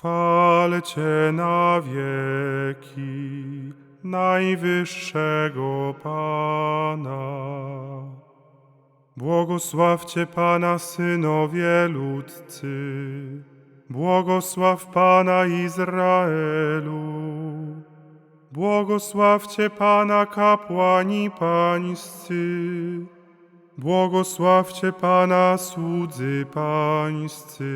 Chwalcie na wieki najwyższego Pana. Błogosławcie Pana synowie ludcy, błogosław Pana Izraelu. Błogosławcie Pana kapłani pańscy, błogosławcie Pana słudzy pańscy.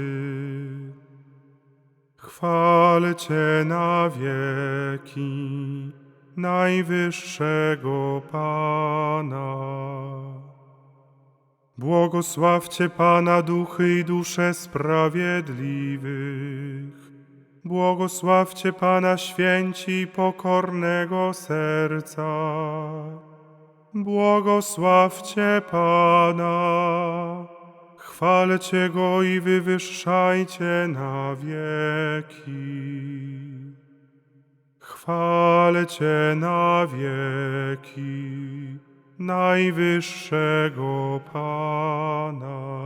Chwalcie na wieki najwyższego Pana. Błogosławcie Pana duchy i dusze sprawiedliwych. Błogosławcie Pana święci pokornego serca. Błogosławcie Pana. Chwalcie Go i wywyższajcie na wieki. Chwalcie na wieki najwyższego Pana.